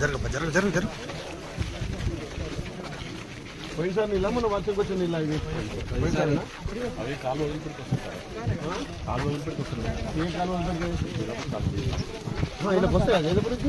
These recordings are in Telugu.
జరగప్ప జరగ జరగ జరగ. పోయినసారి నీళ్ళ మన వర్షంకి వచ్చిన నీళ్ళ ఇవి పోయినసారి అవి కాలు వదిలిపెట్టి వస్తుంటారు కాలు వదిలిపెట్టి వస్తున్నాయి. ఏ కాలం ఇలా వస్తాయి? ఏదో గురించి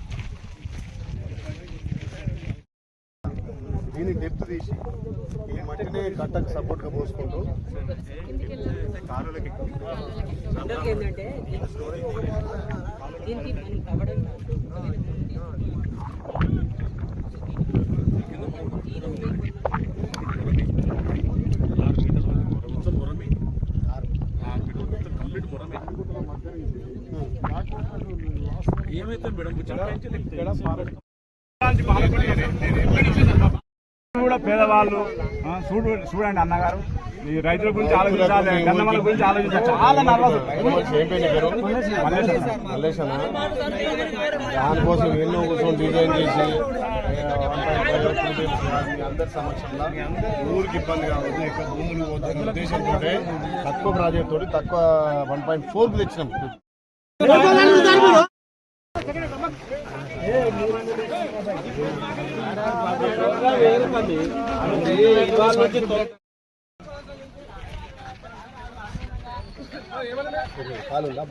దీన్ని డెప్త్ తీసి ఈ మట్టిని కట్టకు సపోర్ట్గా పోసుకుంటూ ఏంటంటే దీనికి మనం ఏమైతే మేడం? చెప్పండి కూడా పేదవాళ్ళు చూడు చూడండి అన్నగారు. ఈ రైతుల గురించి ఆలోచించాలి గంధమల గురించి ఆలోచించాలి. చాలా నర్వస్. దానికోసం ఎన్నో డిజైన్ చేసి అందరి సమక్షంలో ఊరికి ఇబ్బంది కావద్దు ఎక్కువ భూములు వద్దన్న ఉద్దేశంతో తక్కువ ప్రాజెక్ట్ తోటి తక్కువ వన్ పాయింట్ ఫోర్ తెచ్చినాం. పాలుందా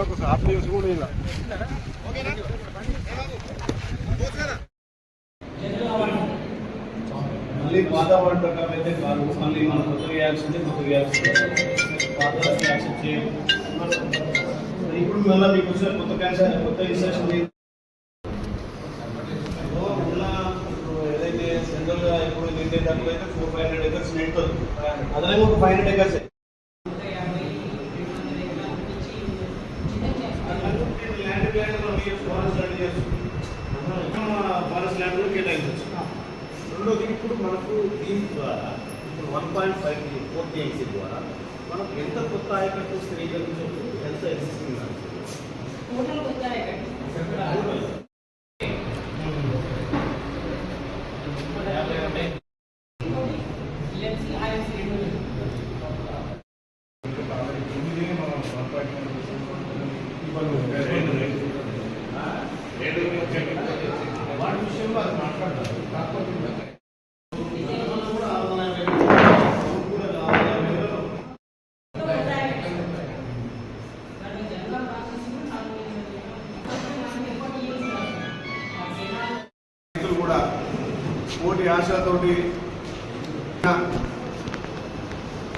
ఒక సాఫ్ న్యూస్ కూడా ఇలా మళ్ళీ వాతావరణం ప్రకారం అయితే కాదు మళ్ళీ మనం కొత్తగా చేయాల్సిందే కొత్తగా చేయాల్సిందే యాక్సెప్ట్ చేయం ఇప్పుడు మళ్ళీ మీకు వచ్చిన కొత్త క్యాన్సర్ కొత్త ఇన్స్ట్రక్షన్ ఉన్న ఏదైతే సెంట్రల్గా ఇప్పుడు నిండే దాంట్లో అయితే ఫోర్ ఫైవ్ హండ్రెడ్ ఎకర్స్ నింటుంది అదనేమో ఒక five hundred acres forest land కూడా కేటాయించవచ్చు రెండోది ఇప్పుడు మనకు దీని ద్వారా ఇప్పుడు one point five four TMC ద్వారా మనకు ఎంత కొత్త ఆయకట్టు స్త్రీకరించవచ్చు ఎంత ఎగ్జిస్టింగ్ టోటల్ వచ్చాయి వాటి విషయంలో అది మాట్లాడతారు. కాకపోతే పోటీ ఆశతోటి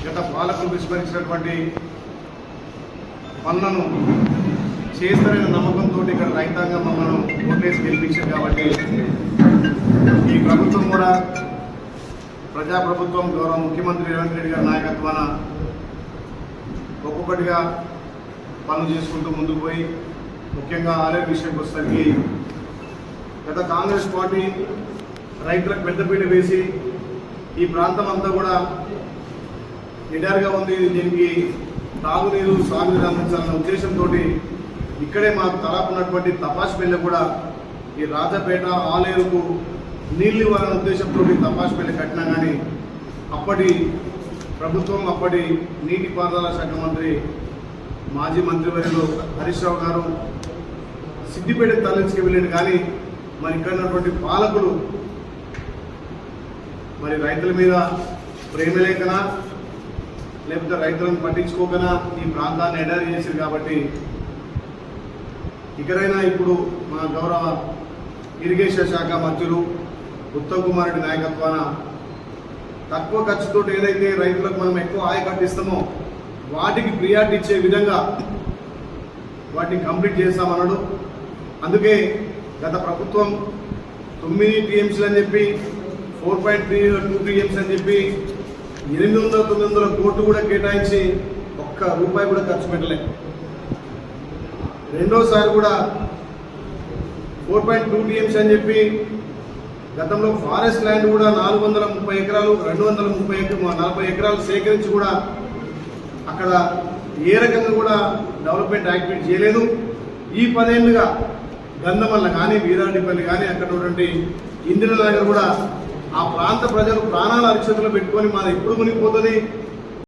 గత పాలకులు విస్మరించినటువంటి పనులను చేస్తారనే నమ్మకంతో ఇక్కడ రైతాంగం మమ్మల్ని ఓటేసి గెలిపించారు కాబట్టి ఈ ప్రభుత్వం కూడా ప్రజాప్రభుత్వం గౌరవ ముఖ్యమంత్రి రేవంత్ రెడ్డి గారి నాయకత్వాన ఒక్కొక్కటిగా పనులు చేసుకుంటూ ముందుకు పోయి ముఖ్యంగా ఆలయ విషయంకి వచ్చేసరికి గత కాంగ్రెస్ పార్టీ రైతులకు పెద్దపీట వేసి ఈ ప్రాంతం అంతా కూడా నిటారుగా ఉంది. దీనికి తాగునీరు సాగునీరు అందించాలన్న ఉద్దేశంతో ఇక్కడే మాకు తలాపు ఉన్నటువంటి తపాస్ పెళ్ళి కూడా ఈ రాజపేట ఆలేరుకు నీళ్ళు ఇవ్వాలన్న ఉద్దేశంతో తపాస్ పెళ్ళి కట్టినా కానీ అప్పటి ప్రభుత్వం అప్పటి నీటిపారుదల శాఖ మంత్రి మాజీ మంత్రివర్యులు హరీష్ రావు గారు సిద్దిపేట తరలించుకు వెళ్ళాడు కానీ మరి ఇక్కడ ఉన్నటువంటి పాలకులు మరి రైతుల మీద ప్రేమ లేకనా? లేకపోతే రైతులను పట్టించుకోకనా? ఈ ప్రాంతాన్ని ఎడారి చేశారు కాబట్టి ఇకరైనా ఇప్పుడు మా గౌరవ ఇరిగేషన్ శాఖ మంత్రులు ఉత్తమ్ కుమార్ రెడ్డి నాయకత్వాన తక్కువ ఖర్చుతో ఏదైతే రైతులకు మనం ఎక్కువ ఆయ కట్టిస్తామో వాటికి ప్రియారిటీ ఇచ్చే విధంగా వాటిని కంప్లీట్ చేస్తామన్నాడు. అందుకే గత ప్రభుత్వం తొమ్మిది టీఎంసీలు అని చెప్పి four point three two TMC అని చెప్పి ఎనిమిది వందల తొమ్మిది వందల కోట్లు కూడా కేటాయించి ఒక్క రూపాయి కూడా ఖర్చు పెట్టలే. రెండోసారి కూడా ఫోర్ పాయింట్ టూ టీఎంసీ అని చెప్పి గతంలో ఫారెస్ట్ ల్యాండ్ కూడా నాలుగు వందల ముప్పై ఎకరాలు రెండు వందల ముప్పై నలభై ఎకరాలు సేకరించి కూడా అక్కడ ఏ రకంగా కూడా డెవలప్మెంట్ యాక్టివిటీ చేయలేదు. ఈ పదేళ్ళుగా గంధమల్ల కానీ వీరాడిపల్లి కానీ అక్కడ ఉన్నటువంటి ఇందిరా నగర్ కూడా ఆ ప్రాంత ప్రజలు ప్రాణాల అరిచేతులు పెట్టుకొని మాది ఎప్పుడు మునిగిపోతుంది?